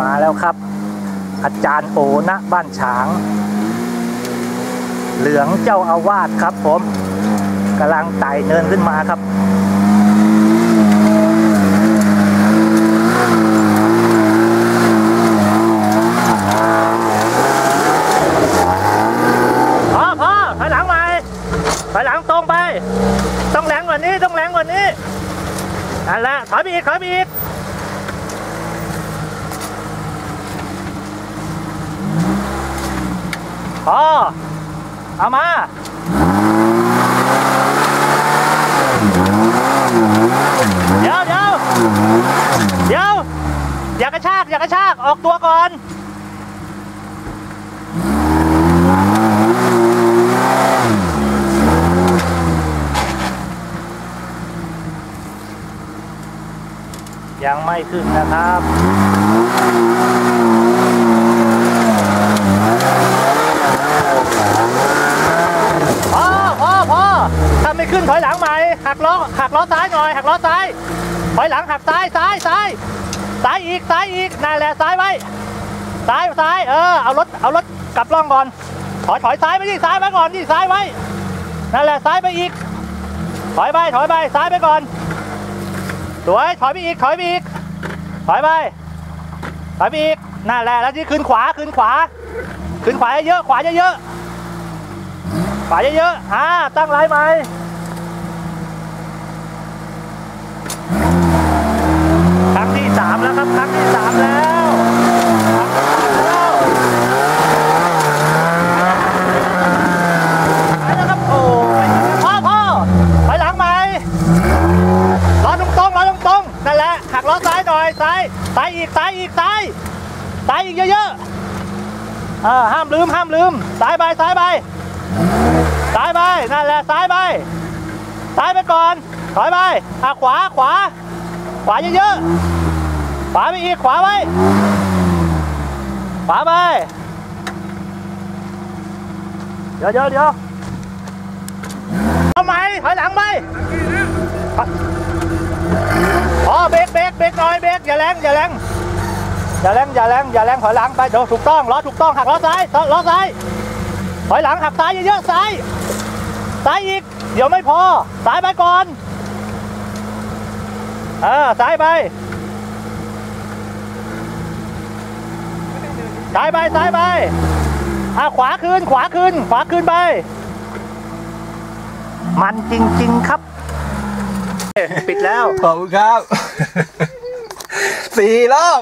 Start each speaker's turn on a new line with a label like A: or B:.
A: มาแล้วครับ อาจารย์โอณบ้านฉาง เหลืองเจ้าอาวาสครับผมกำลังไต่เนินขึ้นมาครับพอพอถอยหลังใหม่ถอยหลังตรงไปต้องแรงกว่านี้ต้องแรงกว่านี้นั่นละถอยไปอีกถอยไปอีก พอเอามาเดี๋ยวเดี๋ยวเดี๋ยวอย่ากระชากอย่ากระชากออกตัวก่อนยังไม่ขึ้นนะครับ พอ พอพอถ้าไม่ขึ้นถอยหลังใหม่หักล้อหักล้อซ้ายหน่อยหักล้อซ้าย ถอยหลังหักซ้ายซ้ายซ้ายซ้ายอีกซ้ายอีกนั่นแหละซ้ายไว้ซ้ายซ้ายเออเอารถเอารถกลับร่องก่อน ถอยถอยซ้ายไปดิซ้ายไว้ก่อนดิซ้ายไว้นั่นแหละซ้ายไปอีก ถอยไปถอยไปซ้ายไปก่อนสวยถอยไปอีกถอยไปอีกถอยไปถอยไปอีกนั่นแหละแล้วที่ขึ้นขวาขึ้นขวา ขึ้นขวาเยอะขวาเยอะ ๆขวาเยอะๆอ่าตั้งไลน์ใหมครั้งที่สามแล้วครับ ครั้งที่สามแล้วไปแล้วครับโอ้ยพ่อพ่อไปหลังใหม่ล้อตรงๆล้อตรงๆนั่นแหละหักล้อซ้ายหน่อยซ้ายซ้ายอีกซ้ายอีกซ้ายซ้ายอีกเยอะๆเออห้ามลืมห้ามลืมซ้ายไปซ้ายไป ซ้ายไป นั่นแหละ ซ้ายไป ซ้ายไปก่อน ถอยไปอะขวา ขวา ขวาเยอะๆ ขวาไปอีก ขวาไว้ ขวาไป เดี๋ยวเดี๋ยวเดี๋ยวเอาไหมถอยหลังไปอ๋อเบรกเบรกเบรกหน่อย เบรกอย่าแรง อย่าแรง อย่าแรง อย่าแรง อย่าแรง ถอยหลังไป เดี๋ยวถูกต้อง ล้อถูกต้อง หักล้อซ้าย ล้อซ้าย ถอยหลังหักซ้ายเยอะๆซ้าย ซ้ายอีก เดี๋ยวไม่พอ ซ้ายไปก่อน เออ ซ้ายไป ซ้ายไป ซ้ายไป อะ ขวาคืน ขวาคืน ขวาคืนไป มันจริง ๆ ครับ ปิดแล้ว
B: ขอบคุณครับ สี่รอบ